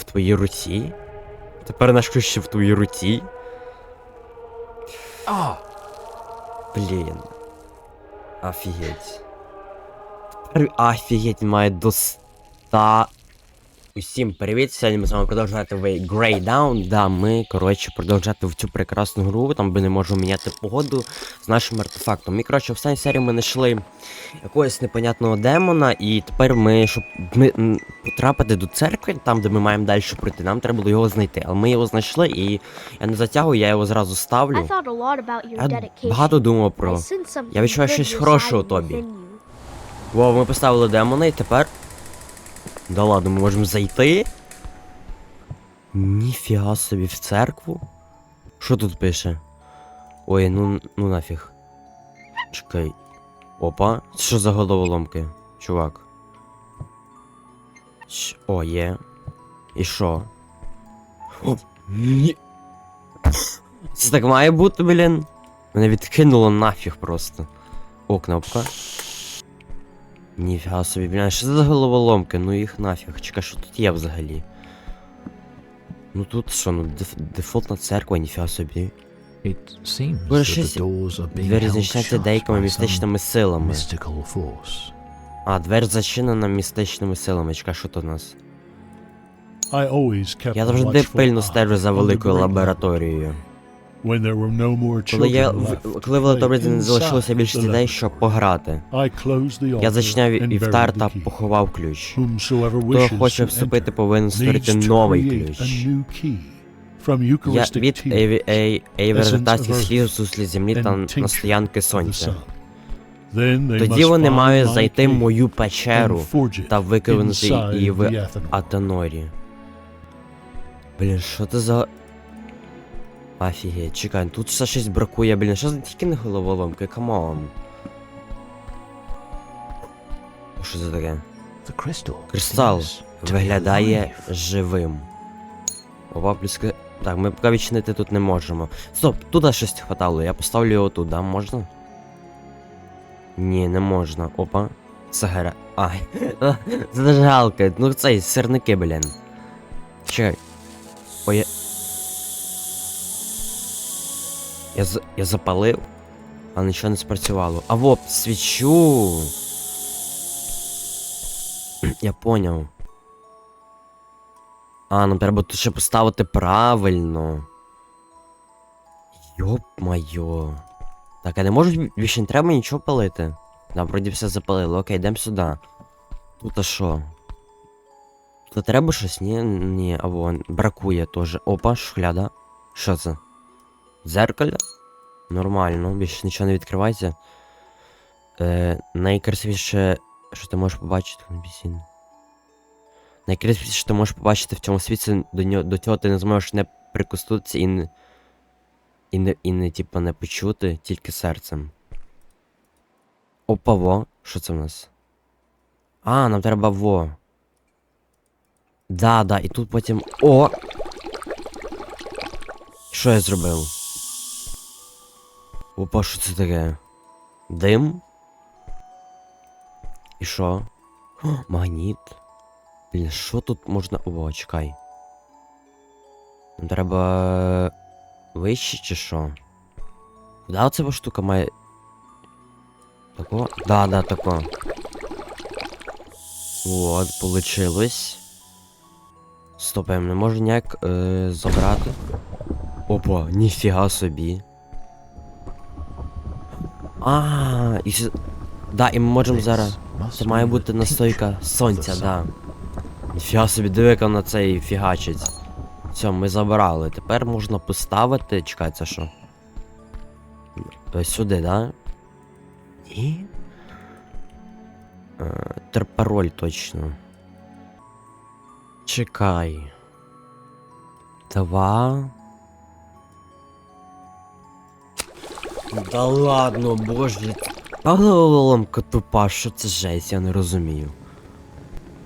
В твоїй руці? Тепер наш ключ ще в твоїй руці? А! Блін. Офігеть. Тепер офігеть має до 100. Усім привіт! Сьогодні ми з вами продовжувати в Grey Down. Да, ми, коротше, продовжувати в цю прекрасну гру, там де не можемо міняти погоду з нашим артефактом. І, коротше, в останній серії ми знайшли якогось непонятного демона, і тепер ми, щоб ми потрапити до церкви, там де ми маємо далі пройти, нам треба було його знайти. Але ми його знайшли, і я не затягую, я його зразу ставлю. Я багато думав про. Я відчуваю щось хороше у тобі. within. Во, ми поставили демона і тепер. Да ладно, ми можемо зайти. Ніфіга собі в церкву. Що тут пише? Ой, ну ну нафіг. Чекай. Опа, що за головоломки, чувак? Щ- О, є. І що? О, ні. Це так має бути, блін. Мене відкинуло нафіг просто. О, кнопка. Ніфіга собі, бля, що це за головоломки? Ну їх нафіг. Чекай, що тут є взагалі? Ну тут що, ну деф дефолтна церква, ніфіга собі. Двері held зачиняються деякими містичними силами. А, двері зачинена містичними силами. Чекай, що тут у нас? Я завжди пильно стежу за великою лабораторією. Коли я в- коли в не залишилося більше дітей, щоб пограти. Я зачиняв вівтар та поховав ключ. Хто хоче вступити, повинен створити новий ключ. Я від Ейвердатів слів суслі землі та настоянки сонця. Тоді вони мають зайти в мою печеру та викинути її в. Атонорі. Блін, що це за. Офігеть, чекай, тут все щось бракує, блін, що за тільки не головоломки, камон. Що це таке? Кристал виглядає живим. Опа, плюс... Так, ми поки відчинити тут не можемо. Стоп, туди щось хватало, я поставлю його тут, да, можна? Ні, не можна. Опа. Сагара. Ай. Це зажигалка. Ну цей, сирники, блін. Чекай. Ой, я... Я, з... я запалив, а нічого не спрацювало. А во, свічу. Я поняв. А, нам треба тут ще поставити правильно. Йоп майо. Так, а не можуть більше не треба нічого палити. Да, вроді все запалили. Окей, йдемо сюди. Тут а що? Тут треба щось? Ні, ні, а вон, бракує теж. Опа, шухляда. Що це? Дзеркаля? Нормально, більше нічого не відкривається. Е, найкрасивіше, що ти можеш побачити на бісіні. Найкрасивіше, що ти можеш побачити в цьому світі, до нього до цього ти не зможеш не прикоснутися і не. І не, і не, типа, не почути тільки серцем. Опа, во. Що це в нас? А, нам треба во. Да, да, і тут потім. О! Що я зробив? Опа, що це таке? Дим? І що? Магніт. Блін, що тут можна. О, чекай. Треба. Вище чи що? Куди оця штука має. Тако? Да, да, тако. Вот, получилось. Стоп, я не можу ніяк е, забрати. Опа, ніфіга собі. А, і с- Да, і ми можемо зараз. Це має бути настойка сонця, да. Ніфіга собі, диви, як вона цей фігачить. Все, ми забрали. Тепер можна поставити. Чекай, це що? Ось сюди, да? І. Е, тер- пароль точно. Чекай. Два. Да ладно, боже. А тупа, що це жесть, я не розумію.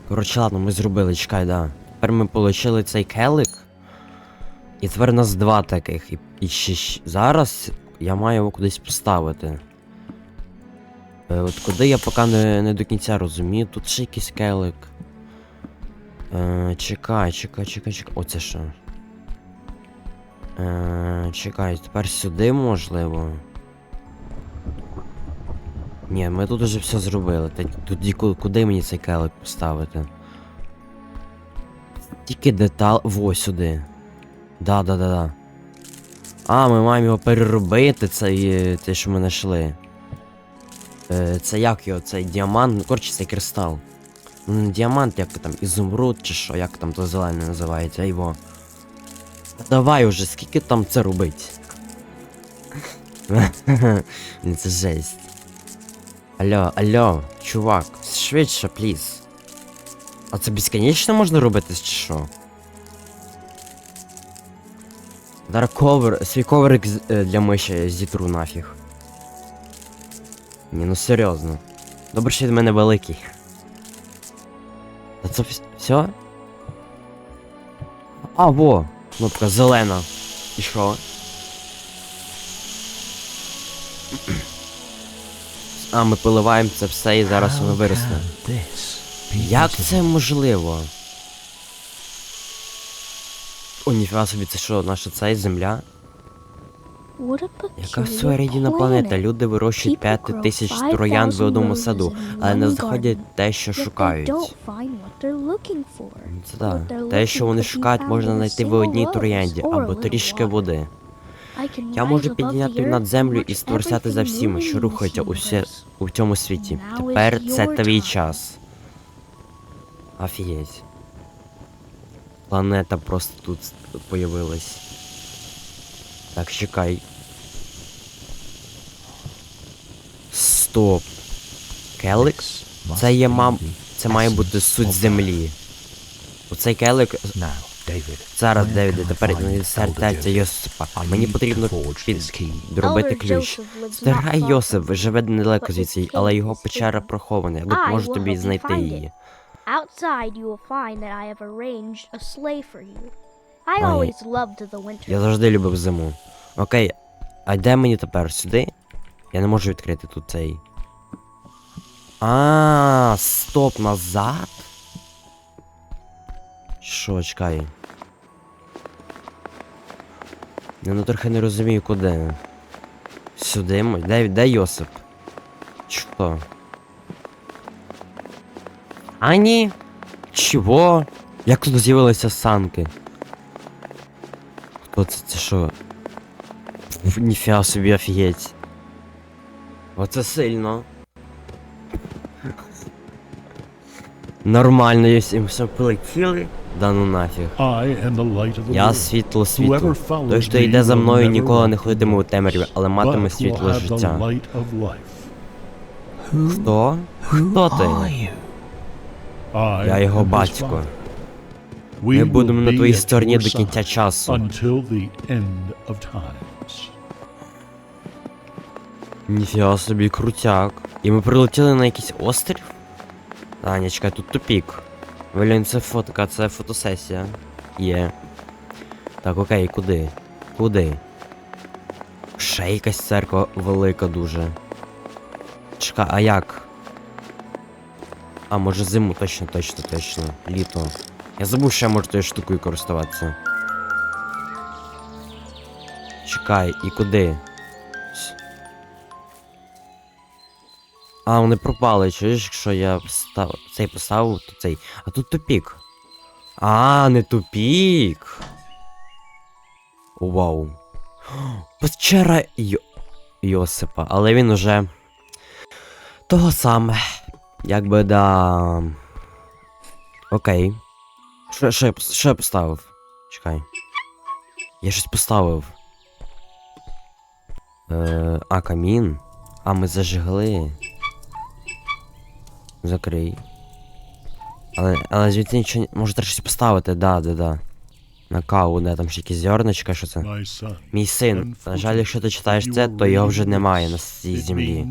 Коротше, ладно, ми зробили, чекай, да. Тепер ми отримали цей келик. І тепер у нас два таких. І, і ще зараз я маю його кудись поставити. Е, от куди я поки не, не до кінця розумію. Тут ще якийсь келик. Е, чекай, чекай, чекай, чекай. Оце що? Е, чекай, тепер сюди можливо. Ні, ми тут уже все зробили. Та тоді куди мені цей келик поставити? Тільки детал. Во сюди. Да, да, да, да. А, ми маємо його переробити, цей, те, що ми знайшли. Е, це як його, цей діамант, ну коротше, цей кристал. Ну, не діамант, як там, ізумруд чи що, як там то зелене називається, його. Давай уже, скільки там це робить? Це жесть. Алло, алло, чувак, швидше, пліз. А це безконечно можна робити, чи що? Зараз ковер, свій коврик з- е, для миші зітру нафіг. Ні, ну серйозно. Добре, що від мене великий. Та це вс- все? А, во! Кнопка зелена. І що? А, ми поливаємо це все і зараз воно be Як це можливо? О, ніфіга собі, це що, наша ця земля? Яка всередина планета? Люди вирощують People 5 тисяч 5,000 троянд в одному саду, але не знаходять те, що шукають. Це так. Те, що вони шукають, можна знайти в одній троянді або трішки води. I can Я можу підняти над землю і watch створцяти за всіми, що рухається this у, цьому світі. Тепер це твій час. Офігеть. Планета просто тут появилась. Так, чекай. Стоп. Келик? This must Це є мам. Це має бути суть землі. Оцей келик. Зараз, Девіде, тепер не серця Йосипа. I Мені потрібно forge під... this key. доробити Elder ключ. Far Йосип живе недалеко звідси, але його печера прохована. Я допоможу тобі знайти її. Outside, you will find that I have arranged a sleigh for you. I always loved the winter. Я завжди любив зиму. Окей, а де мені тепер? Сюди? Я не можу відкрити тут цей. А, стоп, назад? Що, чекай. Я ну трохи не розумію куди. Сюди? мо- Де, де Йосип? Що? А ні. Чого? Як тут з'явилися санки? Хто це? Це що? Ніфіга собі офігеть. Оце сильно. Нормально, їм все полетіли. Да ну нафіг. Я світло світу. Той, хто йде за мною, ніколи не ходитиме у темряві, але матиме світло життя. Хто? Хто ти? Я його батько. Ми будемо на твоїй стороні до кінця часу. Ніфіга собі крутяк. І ми прилетіли на якийсь острів? А, ні, чекай, тут тупік. Блін, це фотка, це фотосесія. Є. Так, окей, куди? Куди? Ще якась церква велика дуже. Чекай, а як? А, може зиму, точно, точно, точно. Літо. Я забув, що я можу тою штукою користуватися. Чекай, і куди? А, вони пропали, чуєш, якщо я став... цей поставив, то цей. А тут тупік. А, не тупік. Вау. Печера Йо... Йосипа, але він уже. Того саме. Якби да. Окей. Що, що, що я поставив? Чекай. Я щось поставив. Е, а, камін. А, ми зажигли. Закрий. Але, але звідси нічого. не- Може треба щось поставити, да, да, да. На каву, де там ще якісь зерничка, що це? Мій син. На жаль, якщо ти читаєш це, то його вже немає на цій землі.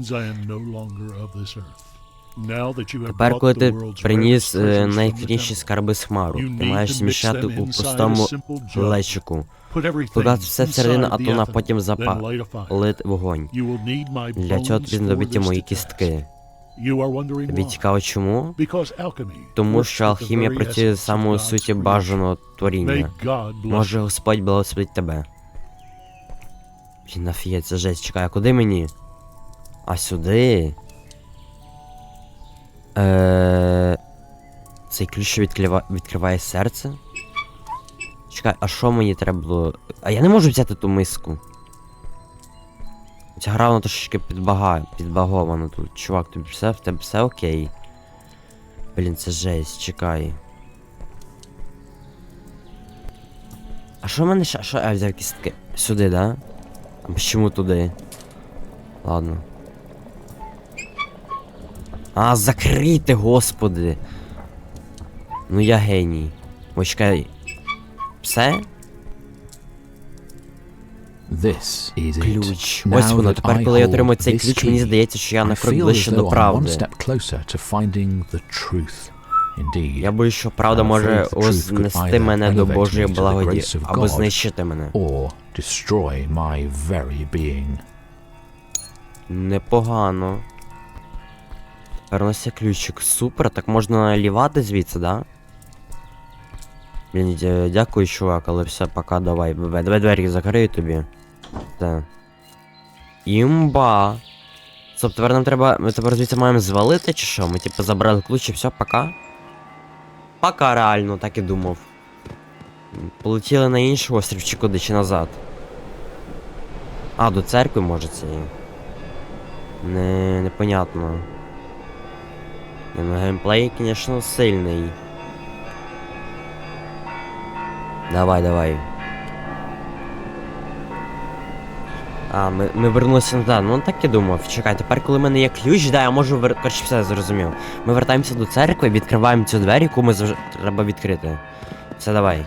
Тепер, коли ти приніс е, temple, скарби з хмару, ти маєш змішати у простому лечику. Додати все всередину, а то на потім запалити вогонь. Для цього тобі знадобиться мої кістки. Тобі цікаво чому? Тому що алхімія працює з самої суті бажаного творіння. Може. Господь благословить тебе. Блін, це жесть, чекай, а куди мені? А сюди. Е... Цей ключ що відкрива... відкриває серце? Чекай, а що мені треба було. А я не можу взяти ту миску. Ця гра вона трошечки підбага... підбагована тут. Чувак, тобі все, в тебе все окей. Блін, це жесть, чекай. А що в мене ще? Що я взяв кістки? Сюди, да? А чому туди? Ладно. А, закрити, господи. Ну я геній. Ой, чекай. Все? This is it. Ключ. Now Ось воно. Тепер, коли я hold отримаю цей ключ, мені здається, що я на крок ближче до правди. Я боюсь, що правда може вознести мене до Божої благоді, або знищити мене. or destroy my very being. Непогано. У ключик. Супер, так можна лівати звідси, да? Блін, дякую, чувак, але все, пока, давай. Давай, давай двері закрию тобі. Так. Імба. Стоп, тепер нам треба. Ми тепер звідси маємо звалити чи що? Ми типу забрали ключ і все, пока? Пока реально, так і думав. Полетіли на інший острів чи куди, чи назад. А, до церкви може це. Не, непонятно. Не, ну геймплей, конечно, сильний. Давай, давай. А, ми, ми вернулися назад. Ну так і думав. Чекай, тепер коли в мене є ключ, да, я можу вер... Коротше, все зрозумів. Ми вертаємося до церкви, відкриваємо цю двері, яку ми завж... треба відкрити. Все, давай.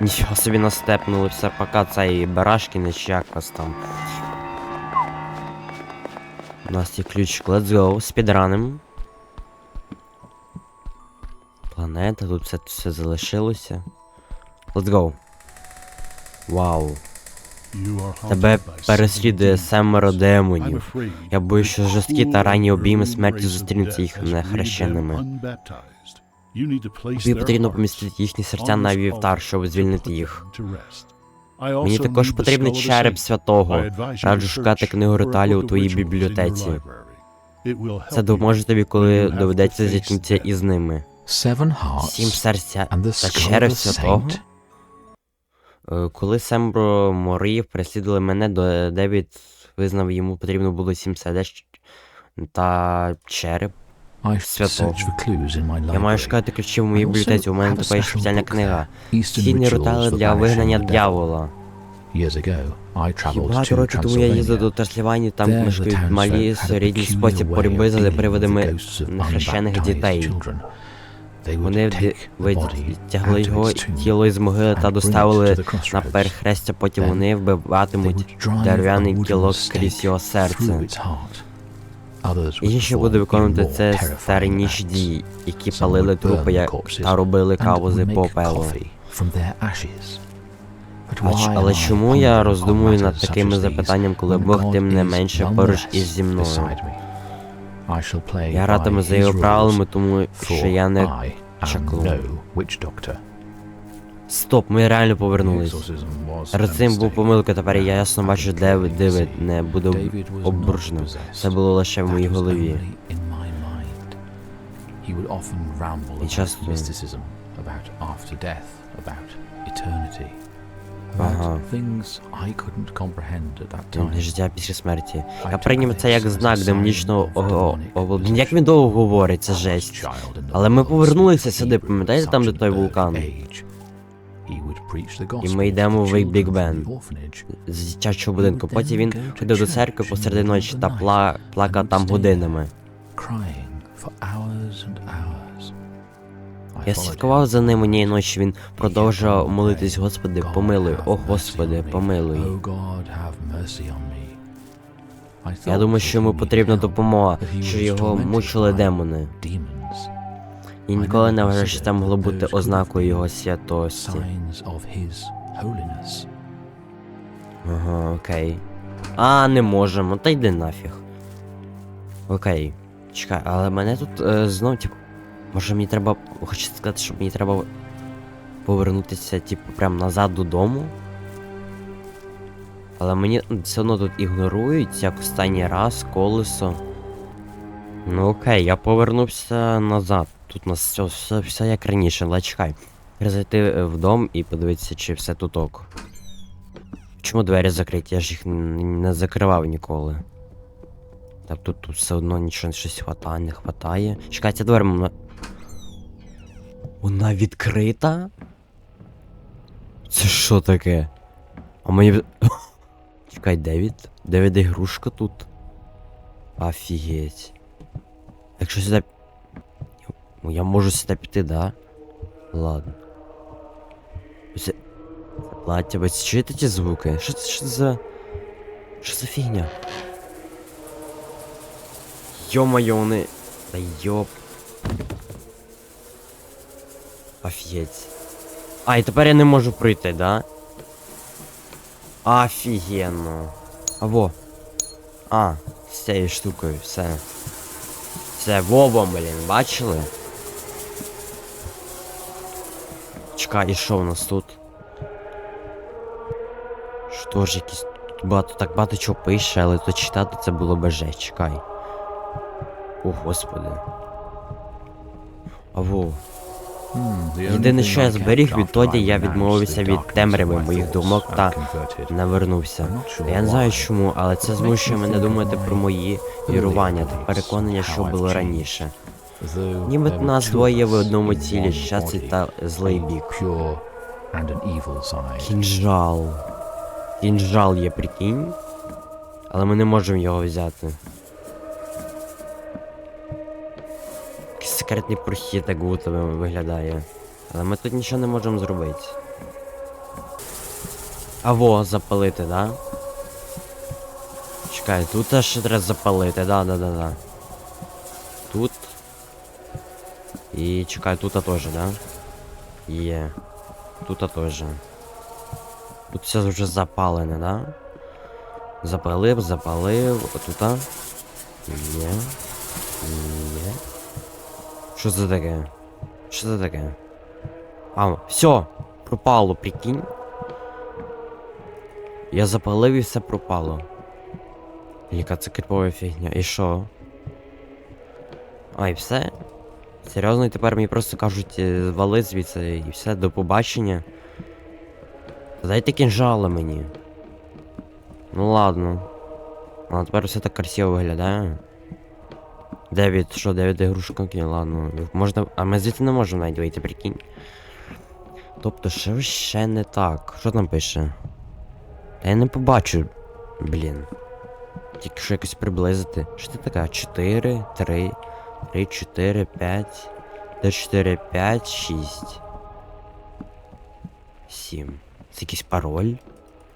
Нічого собі настепнули, все, пока цей барашки, чи як вас там. У нас є ключик, let's go, спідраним. Планета, тут все, все залишилося. Let's go. Вау. Тебе переслідує семеро демонів. Я боюсь, що жорсткі та ранні обійми смерті зустрінуться їх нехрещеними. Тобі потрібно помістити їхні серця на вівтар, щоб звільнити їх. Мені також the череп святого. Раджу шукати книгу ритуалів у твоїй бібліотеці. Це допоможе тобі, коли доведеться зіткнутися із ними. Сім серця та череп святого. Коли Сембро морів переслідували мене, Девід визнав йому потрібно було сім сердеч та череп. Святого. Я маю шукати ключі в моїй бібліотеці, у мене така є спеціальна книга. Східні for для вигнання дьявола. Багато років тому я їздив до Transylvania. Там мешкають малі середній спосіб боротьби за привидами нехрещених дітей. Вони витягли його тіло із могили та доставили на перехрестя, потім вони вбиватимуть дерев'яний кілок крізь його серце. І ще буде виконувати це acts. дії, які палили трупи як та робили каву з попелу. Але чому я роздумую над такими запитанням, коли Бог тим не менше поруч із зі мною? Я ратиму за його правилами, тому що я не. Чаклун. Стоп, ми реально повернулись. Exorcism was Перед a цим був помилка, тепер я ясно бачу, де Девід не буде обружним. Це було лише в моїй голові. І часто- Ага. Things I couldn't comprehend at that time. Темне життя після смерті. Я прийняв це як знак демонічного Блін, Як він довго говорить, це жесть. Але ми повернулися сюди, пам'ятаєте там, де той вулкан? І ми йдемо в the orphanage. З дитячого будинку. Потім він ходив до церкви посеред ночі та пла... плакав там годинами. crying for hours and hours. Я слідкував за ним однієї ночі, він продовжував молитись, Господи, "God, помилуй, о Господи, помилуй. Oh Я думаю, що йому потрібна допомога, що його мучили демони. І ніколи не вважав, що це могло бути ознакою його святості. Ага, окей. А, не можемо, та йди нафіг. Окей. Чекай, але мене тут е, знов, типу. Може мені треба. Хочу сказати, що мені треба повернутися, типу, прям назад додому. Але мені все одно тут ігнорують, як останній раз колесо. Ну окей, я повернувся назад. Тут у нас все, все, все як раніше. Треба зайти е, в дом і подивитися, чи все тут ок. Чому двері закриті? Я ж їх не закривав ніколи. Так тут, тут все одно нічого щось хватає, не хватає. Чекай, ця двері вона. Відкрита? Це що таке? А мені. Чекай, Девід? Девід ігрушка тут. Офігеть. Якщо сюди. Ну, Я можу сюди піти, да? Ладно. Це. Плаття, ви чуєте ті звуки? Що це що за. Що за фігня? Йо-моє, вони. Та йоп. Офігеть. А, і тепер я не можу пройти, да? Офігенно. А во. А, з цією штукою, все. Все, Вова, блін, бачили? Чекай, і що у нас тут? Що ж, якісь тут багато, так багато чого пише, але то читати це було б же, чекай. О, господи. А Єдине, що я зберіг відтоді, я відмовився від темряви моїх думок та converted. не вернувся. I'm not sure Я не знаю чому, але це змушує мене думати про мої вірування та переконання, що було раніше. Ніби нас двоє в одному in тілі, щастя та злий бік. Кінжал. Кінжал є, прикинь. Але ми не можемо його взяти. Секретний прохід так би виглядає. Але ми тут нічого не можемо зробити. А во, запалити, да? Чекай, тут теж треба запалити, да, да, да, да. Тут. І чекай, тут теж, да? Є. Тут теж. Тут все вже запалене, да? Запалив, запалив. Отута. Є. Є. Що це таке? Що це таке? А, все, пропало, прикинь. Я запалив і все пропало. Яка це крипова фігня. І що? А, і все? Серйозно, і тепер мені просто кажуть, е, вали звідси і все, до побачення. Дайте кінжали мені. Ну ладно. А тепер все так красиво виглядає. Девід, що, Девід ігрушка? Окей, ладно. Можна. А ми звідти не можемо навіть вийти, прикинь. Тобто, що ще не так? Що там пише? Та я не побачу. Блін. Тільки що якось приблизити. Що це така? 4, 3, 3, 4, 5, Д 4, 5, 6. 7. Це якийсь пароль?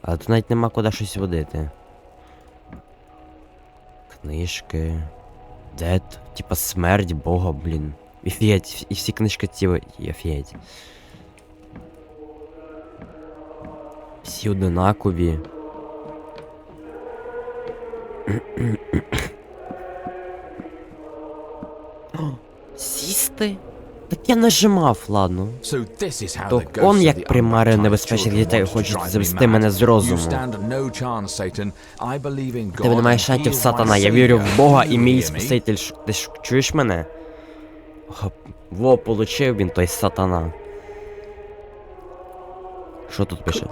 Але тут навіть нема куди щось водити. Книжки. Дед. Типа смерть Бога, блін. Офігеть, і всі книжки ці і офігеть. Всі одинакові. Сісти? Так я нажимав, ладно. То он як примари небезпечних дітей хочуть завести мене з розуму. немає and he шансів, сатана. Я вірю в Бога і мій спаситель. Ти ж чуєш мене? Во, получив він той сатана. Що тут пише?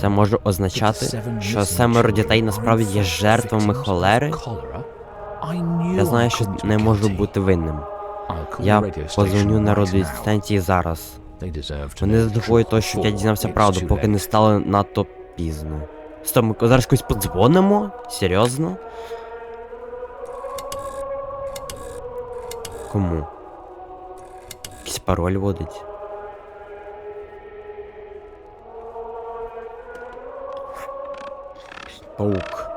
Це може означати, що семеро дітей насправді є жертвами холери? Я знаю, що не можу бути винним. Я позвоню на радіостанції зараз. Вони того, truth щоб я дізнався правду, поки не стало надто пізно. Стоп, ми зараз когось подзвонимо? Серйозно? Кому? Якийсь пароль водить. Паук.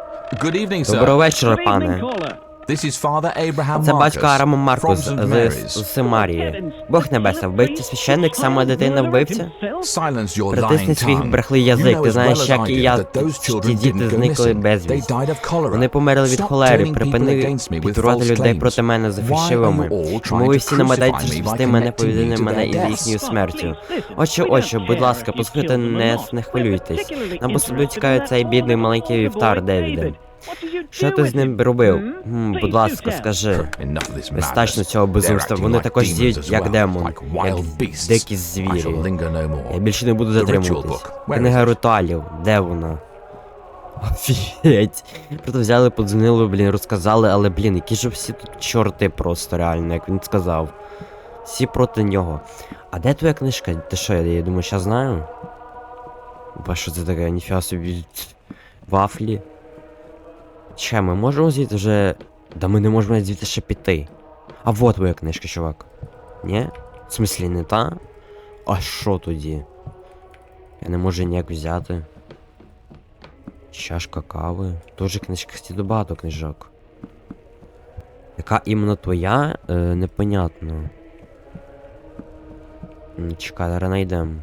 Доброго вечора, Good evening, пане. Caller. This is Father Abraham Це батько Арама Маркус з, з Семарії. Бог небесна, вбивця священник, саме дитина вбивця? Притисни свій брехлий язик, ти знаєш, як і я, ті діти зникли безвісти. Вони померли від холери, припини false людей проти мене за фальшивими. Чому ви всі намагаєтесь crucify звести мене, to мене із їхньою смертю? Отче, отче, будь ласка, послухайте, не, не хвилюйтесь. Нам особливо цікавий цей бідний маленький вівтар, Девіде. Що ти з ним робив? М, будь ласка, скажи. Madness. цього безумства. Вони також діють як демон, як дикі звірі. Я більше не буду затримуватись. Книга ритуалів, де вона? Офігеть. Просто взяли, подзвонили, блін, розказали, але, блін, які ж всі тут чорти просто реально, як він сказав. Всі проти нього. А де твоя книжка? Ти що, я, я думаю, я знаю? Ба що це таке, ніфіга собі вафлі. Чекай, ми можемо звідти вже. Да ми не можемо звідти ще піти. А вот твоя книжка, чувак. Ні? В смислі, не та? А що тоді? Я не можу ніяк взяти. Чашка кави. Тоже книжка, кстати, багато книжок. Яка іменно твоя? Е, непонятно. Чекай, зараз найдем.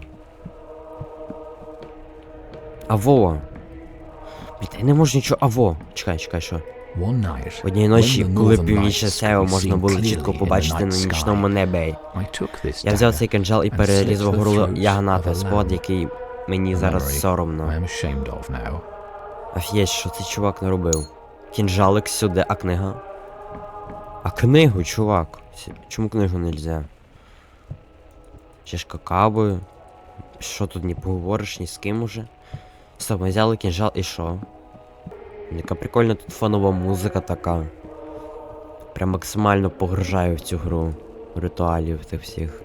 Аво. Блін, я не можу нічого. Аво. Чекай, чекай, що. Однієї ночі, коли північне сяйво можна було чітко побачити на нічному небі. Я взяв цей кинджал і перерізав горло ягната, lamb. який мені зараз соромно. Офігеть, що цей чувак наробив? Кінжалик сюди, а книга? А книгу, чувак. Чому книгу нельзя? Чашка кави. Що тут не поговориш ні з ким уже? Стоп, ми взяли кінжал і що? Яка прикольна тут фонова музика така. Прям максимально погружаю в цю гру ритуалів тих всіх.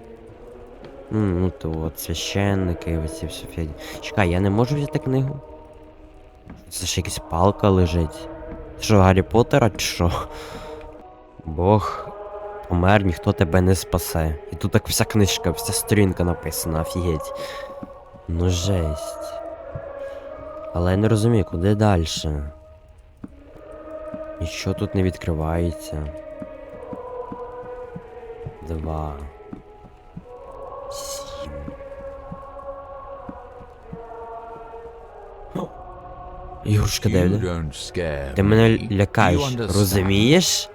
Ну то от священники, оці всі фіді. Чекай, я не можу взяти книгу? Це ж якась палка лежить. Що, Гаррі Поттера чи що? Бог помер, ніхто тебе не спасе. І тут так вся книжка, вся сторінка написана, офігеть. Ну жесть. Але я не розумію, куди далі. Нічого тут не відкривається. Два. Сім. Ігрушка You Девіда. Ти мене лякаєш, You understand? розумієш?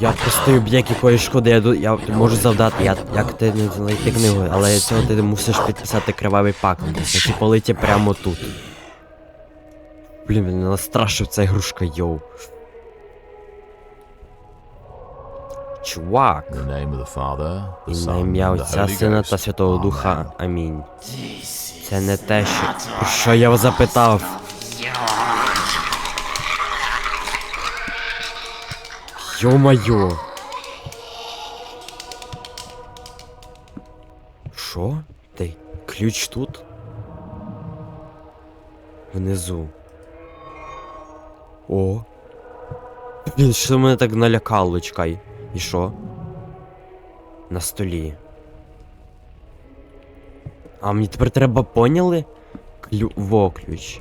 Я просто б'єк якої шкоди, я, я можу завдати, я, як ти не знайти книгу, але цього ти мусиш підписати кривавий пакт. Які политі прямо тут. Блін, мене настрашив ця ігрушка, йоу. Чувак. Ім'я Отця, Сина та Святого Духа. Амінь. Це не те, що. Про що я вас запитав? Йо-моє. Що? Ти ключ тут? Внизу. О. Блін, що мене так налякало, чекай. І що? На столі. А мені тепер треба поняли? Клю... Во ключ.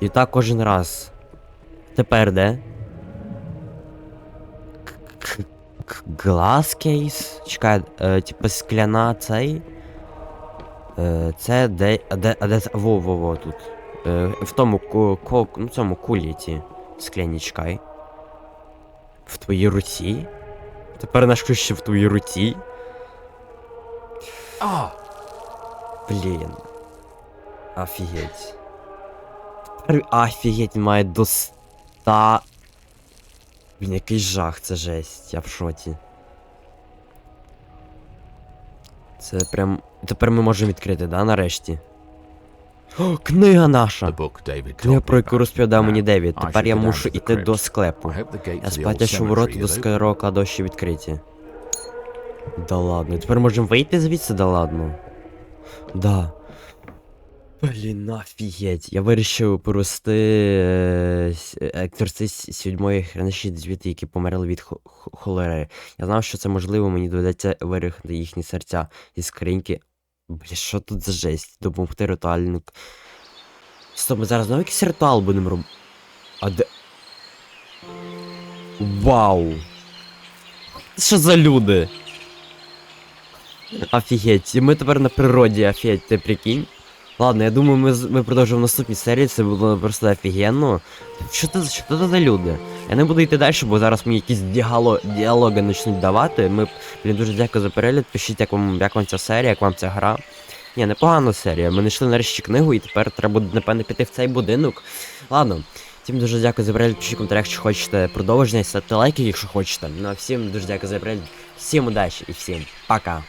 І так кожен раз. Тепер де? Glass case? Чекай, е, типу скляна цей. Е, Це де. Де. Де во-во-во тут. Е, В тому ко, ну, цьому кулі ті скляні. В твоїй руці? Тепер наш ключ в твоїй руці. А! Блін. Офігеть. Тепер офігеть має до він якийсь жах, це жесть, я в шоті. Це прям. Тепер ми можемо відкрити, да, нарешті? О, книга наша! Книга, про яку розповідав мені Девід. Тепер я мушу йти до склепу. Я сподіваюся, що ворота до старого кладовища відкриті. Да ладно, тепер можемо вийти звідси, да ладно. Да. Блін, офігеть. Я вирішив провести е, е, екзорцист сьомої храничі звідти, які померли від хо- хо- холери. Я знав, що це можливо, мені доведеться вирихнути їхні серця зі скриньки. Бля, що тут за жесть? Допомогти ритуальник. Стоп, ми зараз знову якийсь ритуал будемо робити. А де. Вау! Що за люди? Офігеть, і ми тепер на природі, офігеть, ти прикинь. Ладно, я думаю, ми, ми продовжимо наступній серії, це було просто офігенно. Що це, що це за люди? Я не буду йти далі, бо зараз мені якісь діало, діалоги почнуть давати. Ми, блін, дуже дякую за перегляд. Пишіть, як вам, як вам ця серія, як вам ця гра. Ні, непогана серія. Ми знайшли нарешті книгу, і тепер треба буде, напевне, піти в цей будинок. Ладно, всім дуже дякую за перегляд. Пишіть в коментарях, що хочете продовження, ставте лайки, якщо хочете. Ну а всім дуже дякую за перегляд. Всім удачі і всім пока.